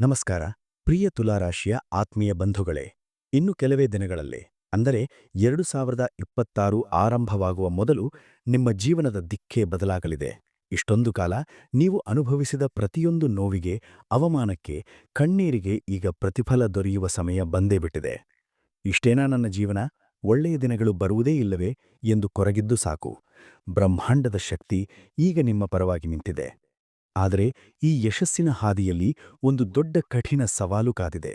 ನಮಸ್ಕಾರ. ಪ್ರಿಯ ತುಲಾರಾಶಿಯ ಆತ್ಮೀಯ ಬಂಧುಗಳೇ, ಇನ್ನು ಕೆಲವೇ ದಿನಗಳಲ್ಲಿ, ಅಂದರೆ ಎರಡು ಸಾವಿರದ ಇಪ್ಪತ್ತಾರು ಆರಂಭವಾಗುವ ಮೊದಲು ನಿಮ್ಮ ಜೀವನದ ದಿಕ್ಕೇ ಬದಲಾಗಲಿದೆ. ಇಷ್ಟೊಂದು ಕಾಲ ನೀವು ಅನುಭವಿಸಿದ ಪ್ರತಿಯೊಂದು ನೋವಿಗೆ, ಅವಮಾನಕ್ಕೆ, ಕಣ್ಣೀರಿಗೆ ಈಗ ಪ್ರತಿಫಲ ದೊರೆಯುವ ಸಮಯ ಬಂದೇ ಬಿಟ್ಟಿದೆ. ಇಷ್ಟೇನಾ ನನ್ನ ಜೀವನ? ಒಳ್ಳೆಯ ದಿನಗಳು ಬರುವುದೇ ಇಲ್ಲವೇ ಎಂದು ಕೊರಗಿದ್ದು ಸಾಕು. ಬ್ರಹ್ಮಾಂಡದ ಶಕ್ತಿ ಈಗ ನಿಮ್ಮ ಪರವಾಗಿ ನಿಂತಿದೆ. ಆದರೆ ಈ ಯಶಸ್ಸಿನ ಹಾದಿಯಲ್ಲಿ ಒಂದು ದೊಡ್ಡ ಕಠಿಣ ಸವಾಲು ಕಾದಿದೆ.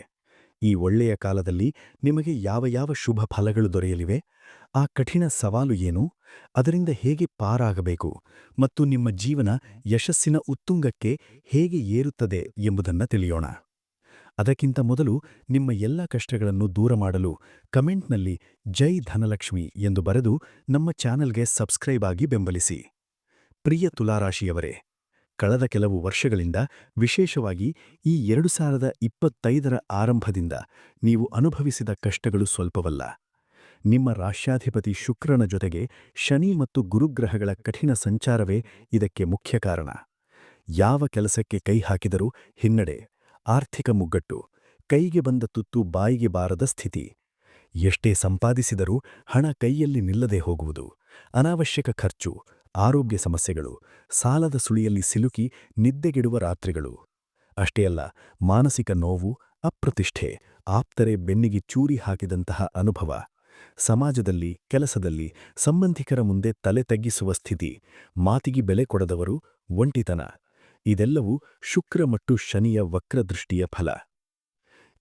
ಈ ಒಳ್ಳೆಯ ಕಾಲದಲ್ಲಿ ನಿಮಗೆ ಯಾವ ಯಾವ ಶುಭ ಫಲಗಳು ದೊರೆಯಲಿವೆ? ಆ ಕಠಿಣ ಸವಾಲು ಏನು? ಅದರಿಂದ ಹೇಗೆ ಪಾರಾಗಬೇಕು? ಮತ್ತು ನಿಮ್ಮ ಜೀವನ ಯಶಸ್ಸಿನ ಉತ್ತುಂಗಕ್ಕೆ ಹೇಗೆ ಏರುತ್ತದೆ ಎಂಬುದನ್ನು ತಿಳಿಯೋಣ. ಅದಕ್ಕಿಂತ ಮೊದಲು ನಿಮ್ಮ ಎಲ್ಲ ಕಷ್ಟಗಳನ್ನು ದೂರ ಮಾಡಲು ಕಮೆಂಟ್ನಲ್ಲಿ ಜೈ ಧನಲಕ್ಷ್ಮಿ ಎಂದು ಬರೆದು ನಮ್ಮ ಚಾನೆಲ್ಗೆ ಸಬ್ಸ್ಕ್ರೈಬ್ ಆಗಿ ಬೆಂಬಲಿಸಿ. ಪ್ರಿಯ ತುಲಾರಾಶಿಯವರೇ ಕಳೆದ ಕೆಲವು ವರ್ಷಗಳಿಂದ ವಿಶೇಷವಾಗಿ ಈ ಎರಡು ಸಾವಿರದ ಇಪ್ಪತ್ತೈದರ ಆರಂಭದಿಂದ ನೀವು ಅನುಭವಿಸಿದ ಕಷ್ಟಗಳು ಸ್ವಲ್ಪವಲ್ಲ. ನಿಮ್ಮ ರಾಷ್ಟ್ರಾಧಿಪತಿ ಶುಕ್ರನ ಜೊತೆಗೆ ಶನಿ ಮತ್ತು ಗುರುಗ್ರಹಗಳ ಕಠಿಣ ಸಂಚಾರವೇ ಇದಕ್ಕೆ ಮುಖ್ಯ ಕಾರಣ. ಯಾವ ಕೆಲಸಕ್ಕೆ ಕೈ ಹಾಕಿದರೂ ಹಿನ್ನಡೆ, ಆರ್ಥಿಕ ಮುಗ್ಗಟ್ಟು, ಕೈಗೆ ಬಂದ ತುತ್ತು ಬಾಯಿಗೆ ಬಾರದ ಸ್ಥಿತಿ. ಎಷ್ಟೇ ಸಂಪಾದಿಸಿದರೂ ಹಣ ಕೈಯಲ್ಲಿ ನಿಲ್ಲದೆ ಹೋಗುವುದು, ಅನಾವಶ್ಯಕ ಖರ್ಚು ಆರೋಗ್ಯ ಸಮಸ್ಯೆಗಳು, ಸಾಲದ ಸುಳಿಯಲ್ಲಿ ಸಿಲುಕಿ ನಿದ್ದೆಗೆಡುವ ರಾತ್ರಿಗಳು. ಅಷ್ಟೇ ಅಲ್ಲ, ಮಾನಸಿಕ ನೋವು, ಅಪ್ರತಿಷ್ಠೆ, ಆಪ್ತರೆ ಬೆನ್ನಿಗೆ ಚೂರಿ ಹಾಕಿದಂತಹ ಅನುಭವ. ಸಮಾಜದಲ್ಲಿ, ಕೆಲಸದಲ್ಲಿ ಸಂಬಂಧಿಕರ ಮುಂದೆ ತಲೆ ತಗ್ಗಿಸುವ ಸ್ಥಿತಿ, ಮಾತಿಗೆ ಬೆಲೆ ಕೊಡದವರು ಒಂಟಿತನ. ಇದೆಲ್ಲವೂ ಶುಕ್ರ ಮತ್ತು ಶನಿಯ ವಕ್ರದೃಷ್ಟಿಯ ಫಲ.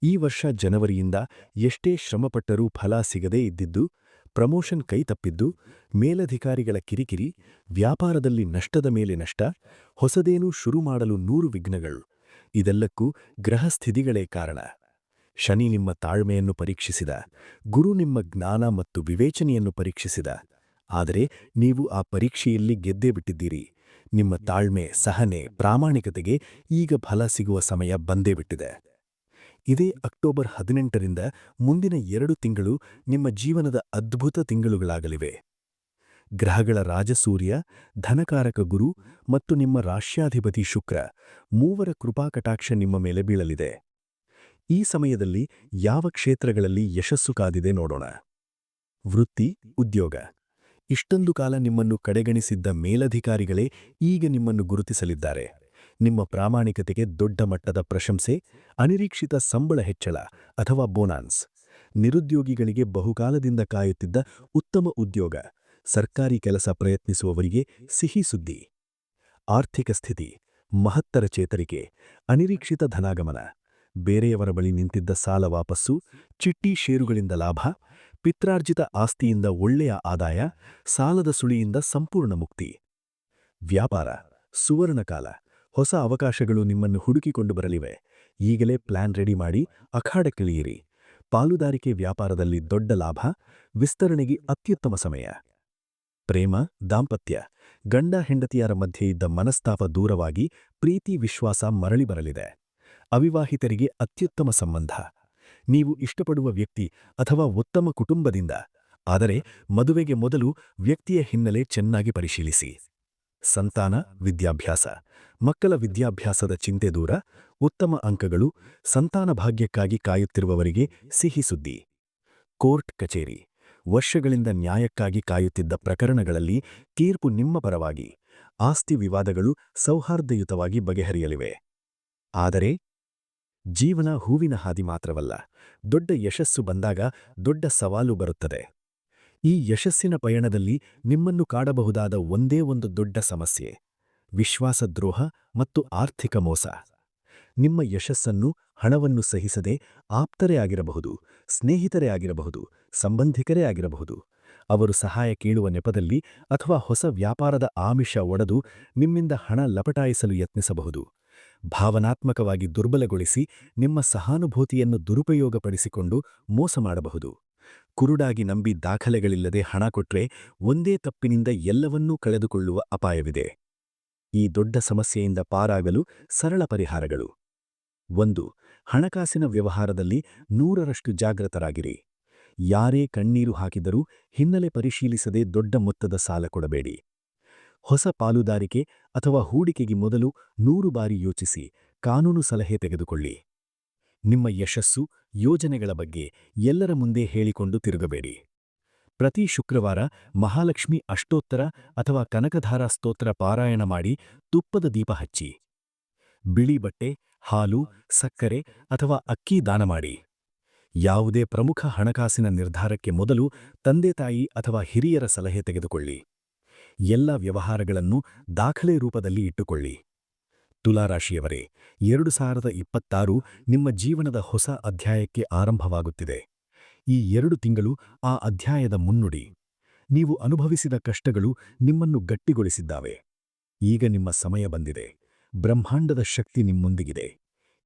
ಈ ವರ್ಷ ಜನವರಿಯಿಂದ ಎಷ್ಟೇ ಶ್ರಮಪಟ್ಟರೂ ಫಲ ಸಿಗದೇ ಇದ್ದಿದ್ದು ಪ್ರಮೋಷನ್ ಕೈತಪ್ಪಿದ್ದು ಮೇಲಧಿಕಾರಿಗಳ ಕಿರಿಕಿರಿ, ವ್ಯಾಪಾರದಲ್ಲಿ ನಷ್ಟದ ಮೇಲೆ ನಷ್ಟ, ಹೊಸದೇನೂ ಶುರು ಮಾಡಲು ನೂರು ವಿಘ್ನಗಳು. ಇದೆಲ್ಲಕ್ಕೂ ಗ್ರಹಸ್ಥಿತಿಗಳೇ ಕಾರಣ. ಶನಿ ನಿಮ್ಮ ತಾಳ್ಮೆಯನ್ನು ಪರೀಕ್ಷಿಸಿದ, ಗುರು ನಿಮ್ಮ ಜ್ಞಾನ ಮತ್ತು ವಿವೇಚನೆಯನ್ನು ಪರೀಕ್ಷಿಸಿದ. ಆದರೆ ನೀವು ಆ ಪರೀಕ್ಷೆಯಲ್ಲಿ ಗೆದ್ದೇ ಬಿಟ್ಟಿದ್ದೀರಿ. ನಿಮ್ಮ ತಾಳ್ಮೆ, ಸಹನೆ, ಪ್ರಾಮಾಣಿಕತೆಗೆ ಈಗ ಫಲ ಸಿಗುವ ಸಮಯ ಬಂದೇ ಬಿಟ್ಟಿದೆ. ಇದೇ ಅಕ್ಟೋಬರ್ ಹದಿನೆಂಟರಿಂದ ಮುಂದಿನ ಎರಡು ತಿಂಗಳು ನಿಮ್ಮ ಜೀವನದ ಅದ್ಭುತ ತಿಂಗಳುಗಳಾಗಲಿವೆ. ಗ್ರಹಗಳ ರಾಜಸೂರ್ಯ, ಧನಕಾರಕ ಗುರು ಮತ್ತು ನಿಮ್ಮ ರಾಶ್ಯಾಧಿಪತಿ ಶುಕ್ರ ಮೂವರ ಕೃಪಾಕಟಾಕ್ಷ ನಿಮ್ಮ ಮೇಲೆ ಬೀಳಲಿದೆ. ಈ ಸಮಯದಲ್ಲಿ ಯಾವ ಕ್ಷೇತ್ರಗಳಲ್ಲಿ ಯಶಸ್ಸು ಕಾದಿದೆ ನೋಡೋಣ. ವೃತ್ತಿ, ಉದ್ಯೋಗ. ಇಷ್ಟೊಂದು ಕಾಲ ನಿಮ್ಮನ್ನು ಕಡೆಗಣಿಸಿದ್ದ ಮೇಲಧಿಕಾರಿಗಳೇ ಈಗ ನಿಮ್ಮನ್ನು ಗುರುತಿಸಲಿದ್ದಾರೆ. ನಿಮ್ಮ ಪ್ರಾಮಾಣಿಕತೆಗೆ ದೊಡ್ಡ ಮಟ್ಟದ ಪ್ರಶಂಸೆ, ಅನಿರೀಕ್ಷಿತ ಸಂಬಳ ಹೆಚ್ಚಳ ಅಥವಾ ಬೋನಾನ್ಸ್. ನಿರುದ್ಯೋಗಿಗಳಿಗೆ ಬಹುಕಾಲದಿಂದ ಕಾಯುತ್ತಿದ್ದ ಉತ್ತಮ ಉದ್ಯೋಗ, ಸರ್ಕಾರಿ ಕೆಲಸ ಪ್ರಯತ್ನಿಸುವವರಿಗೆ ಸಿಹಿ ಸುದ್ದಿ. ಆರ್ಥಿಕ ಸ್ಥಿತಿ, ಮಹತ್ತರ ಚೇತರಿಕೆ, ಅನಿರೀಕ್ಷಿತ ಧನಾಗಮನ, ಬೇರೆಯವರ ಬಳಿ ನಿಂತಿದ್ದ ಸಾಲ ವಾಪಸ್ಸು, ಚಿಟ್ಟಿ ಷೇರುಗಳಿಂದ ಲಾಭ, ಪಿತ್ರಾರ್ಜಿತ ಆಸ್ತಿಯಿಂದ ಒಳ್ಳೆಯ ಆದಾಯ, ಸಾಲದ ಸುಳಿಯಿಂದ ಸಂಪೂರ್ಣ ಮುಕ್ತಿ. ವ್ಯಾಪಾರ, ಸುವರ್ಣಕಾಲ. ಹೊಸ ಅವಕಾಶಗಳು ನಿಮ್ಮನ್ನು ಹುಡುಕಿಕೊಂಡು ಬರಲಿವೆ. ಈಗಲೇ ಪ್ಲಾನ್ ರೆಡಿ ಮಾಡಿ ಅಖಾಡಕ್ಕಿಳಿಯಿರಿ ಪಾಲುದಾರಿಕೆ ವ್ಯಾಪಾರದಲ್ಲಿ ದೊಡ್ಡ ಲಾಭ, ವಿಸ್ತರಣೆಗೆ ಅತ್ಯುತ್ತಮ ಸಮಯ. ಪ್ರೇಮ, ದಾಂಪತ್ಯ. ಗಂಡ ಹೆಂಡತಿಯರ ಮಧ್ಯೆ ಇದ್ದ ಮನಸ್ತಾಪ ದೂರವಾಗಿ ಪ್ರೀತಿ, ವಿಶ್ವಾಸ ಮರಳಿ ಬರಲಿದೆ. ಅವಿವಾಹಿತರಿಗೆ ಅತ್ಯುತ್ತಮ ಸಂಬಂಧ. ನೀವು ಇಷ್ಟಪಡುವ ವ್ಯಕ್ತಿ ಅಥವಾ ಉತ್ತಮ ಕುಟುಂಬದಿಂದ. ಆದರೆ ಮದುವೆಗೆ ಮೊದಲು ವ್ಯಕ್ತಿಯ ಹಿನ್ನೆಲೆ ಚೆನ್ನಾಗಿ ಪರಿಶೀಲಿಸಿ. ಸಂತಾನ, ವಿದ್ಯಾಭ್ಯಾಸ. ಮಕ್ಕಳ ವಿದ್ಯಾಭ್ಯಾಸದ ಚಿಂತೆ ದೂರ, ಉತ್ತಮ ಅಂಕಗಳು, ಸಂತಾನ ಭಾಗ್ಯಕ್ಕಾಗಿ ಕಾಯುತ್ತಿರುವವರಿಗೆ ಸಿಹಿ ಸುದ್ದಿ. ಕೋರ್ಟ್ ಕಚೇರಿ. ವರ್ಷಗಳಿಂದ ನ್ಯಾಯಕ್ಕಾಗಿ ಕಾಯುತ್ತಿದ್ದ ಪ್ರಕರಣಗಳಲ್ಲಿ ತೀರ್ಪು ನಿಮ್ಮ ಪರವಾಗಿ. ಆಸ್ತಿ ವಿವಾದಗಳು ಸೌಹಾರ್ದಯುತವಾಗಿ ಬಗೆಹರಿಯಲಿವೆ. ಆದರೆ, ಜೀವನ ಹೂವಿನ ಹಾದಿ ಮಾತ್ರವಲ್ಲ, ದೊಡ್ಡ ಯಶಸ್ಸು ಬಂದಾಗ ದೊಡ್ಡ ಸವಾಲು ಬರುತ್ತದೆ. ಈ ಯಶಸ್ಸಿನ ಪಯಣದಲ್ಲಿ ನಿಮ್ಮನ್ನು ಕಾಡಬಹುದಾದ ಒಂದೇ ಒಂದು ದೊಡ್ಡ ಸಮಸ್ಯೆ, ವಿಶ್ವಾಸದ್ರೋಹ ಮತ್ತು ಆರ್ಥಿಕ ಮೋಸ. ನಿಮ್ಮ ಯಶಸ್ಸನ್ನು, ಹಣವನ್ನು ಸಹಿಸದೆ ಆಪ್ತರೇ ಆಗಿರಬಹುದು, ಸ್ನೇಹಿತರೇ ಆಗಿರಬಹುದು, ಸಂಬಂಧಿಕರೇ ಆಗಿರಬಹುದು. ಅವರು ಸಹಾಯ ಕೇಳುವ ನೆಪದಲ್ಲಿ ಅಥವಾ ಹೊಸ ವ್ಯಾಪಾರದ ಆಮಿಷ ಒಡೆದು ನಿಮ್ಮಿಂದ ಹಣ ಲಪಟಾಯಿಸಲು ಯತ್ನಿಸಬಹುದು. ಭಾವನಾತ್ಮಕವಾಗಿ ದುರ್ಬಲಗೊಳಿಸಿ ನಿಮ್ಮ ಸಹಾನುಭೂತಿಯನ್ನು ದುರುಪಯೋಗಪಡಿಸಿಕೊಂಡು ಮೋಸ ಮಾಡಬಹುದು. ಕುರುಡಾಗಿ ನಂಬಿ ದಾಖಲೆಗಳಿಲ್ಲದೆ ಹಣ ಕೊಟ್ರೆ ಒಂದೇ ತಪ್ಪಿನಿಂದ ಎಲ್ಲವನ್ನೂ ಕಳೆದುಕೊಳ್ಳುವ ಅಪಾಯವಿದೆ. ಈ ದೊಡ್ಡ ಸಮಸ್ಯೆಯಿಂದ ಪಾರಾಗಲು ಸರಳ ಪರಿಹಾರಗಳು. ಒಂದು, ಹಣಕಾಸಿನ ವ್ಯವಹಾರದಲ್ಲಿ ನೂರರಷ್ಟು ಜಾಗೃತರಾಗಿರಿ. ಯಾರೇ ಕಣ್ಣೀರು ಹಾಕಿದರೂ ಹಿನ್ನೆಲೆ ಪರಿಶೀಲಿಸದೆ ದೊಡ್ಡ ಮೊತ್ತದ ಸಾಲ ಕೊಡಬೇಡಿ. ಹೊಸ ಪಾಲುದಾರಿಕೆ ಅಥವಾ ಹೂಡಿಕೆಗೆ ಮೊದಲು ನೂರು ಬಾರಿ ಯೋಚಿಸಿ, ಕಾನೂನು ಸಲಹೆ ತೆಗೆದುಕೊಳ್ಳಿ. ನಿಮ್ಮ ಯಶಸ್ಸು ಯೋಜನೆಗಳ ಬಗ್ಗೆ ಎಲ್ಲರ ಮುಂದೆ ಹೇಳಿಕೊಂಡು ತಿರುಗಬೇಡಿ. ಪ್ರತಿ ಶುಕ್ರವಾರ ಮಹಾಲಕ್ಷ್ಮಿ ಅಷ್ಟೋತ್ತರ ಅಥವಾ ಕನಕಧಾರ ಸ್ತೋತ್ರ ಪಾರಾಯಣ ಮಾಡಿ ತುಪ್ಪದ ದೀಪ ಹಚ್ಚಿ. ಬಿಳಿ ಬಟ್ಟೆ, ಹಾಲು, ಸಕ್ಕರೆ ಅಥವಾ ಅಕ್ಕಿ ದಾನ ಮಾಡಿ. ಯಾವುದೇ ಪ್ರಮುಖ ಹಣಕಾಸಿನ ನಿರ್ಧಾರಕ್ಕೆ ಮೊದಲು ತಂದೆ ತಾಯಿ ಅಥವಾ ಹಿರಿಯರ ಸಲಹೆ ತೆಗೆದುಕೊಳ್ಳಿ. ಎಲ್ಲ ವ್ಯವಹಾರಗಳನ್ನು ದಾಖಲೆ ರೂಪದಲ್ಲಿ ಇಟ್ಟುಕೊಳ್ಳಿ. ತುಲಾರಾಶಿಯವರೇ, ಎರಡು ಸಾವಿರದ ಇಪ್ಪತ್ತಾರು ನಿಮ್ಮ ಜೀವನದ ಹೊಸ ಅಧ್ಯಾಯಕ್ಕೆ ಆರಂಭವಾಗುತ್ತಿದೆ. ಈ ಎರಡು ತಿಂಗಳು ಆ ಅಧ್ಯಾಯದ ಮುನ್ನುಡಿ. ನೀವು ಅನುಭವಿಸಿದ ಕಷ್ಟಗಳು ನಿಮ್ಮನ್ನು ಗಟ್ಟಿಗೊಳಿಸಿದ್ದಾವೆ. ಈಗ ನಿಮ್ಮ ಸಮಯ ಬಂದಿದೆ. ಬ್ರಹ್ಮಾಂಡದ ಶಕ್ತಿ ನಿಮ್ಮೊಂದಿಗಿದೆ.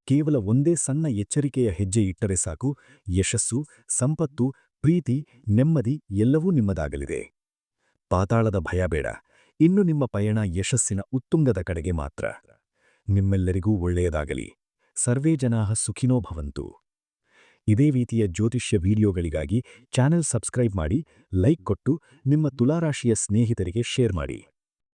ಕೇವಲ ಒಂದೇ ಸಣ್ಣ ಎಚ್ಚರಿಕೆಯ ಹೆಜ್ಜೆ ಇಟ್ಟರೆ ಸಾಕು. ಯಶಸ್ಸು, ಸಂಪತ್ತು, ಪ್ರೀತಿ, ನೆಮ್ಮದಿ ಎಲ್ಲವೂ ನಿಮ್ಮದಾಗಲಿದೆ. ಪಾತಾಳದ ಭಯ ಬೇಡ. ಇನ್ನು ನಿಮ್ಮ ಪಯಣ ಯಶಸ್ಸಿನ ಉತ್ತುಂಗದ ಕಡೆಗೆ ಮಾತ್ರ. ನಿಮ್ಮೆಲ್ಲರಿಗೂ ಒಳ್ಳೆಯದಾಗಲಿ. ಸರ್ವೇ ಜನಾ ಸುಖಿನೋ ಭವಂತು. ಇದೇ ರೀತಿಯ ಜ್ಯೋತಿಷ್ಯ ವಿಡಿಯೋಗಳಿಗಾಗಿ ಚಾನೆಲ್ ಸಬ್ಸ್ಕ್ರೈಬ್ ಮಾಡಿ, ಲೈಕ್ ಕೊಟ್ಟು, ನಿಮ್ಮ ತುಲಾರಾಶಿಯ ಸ್ನೇಹಿತರಿಗೆ ಶೇರ್ ಮಾಡಿ.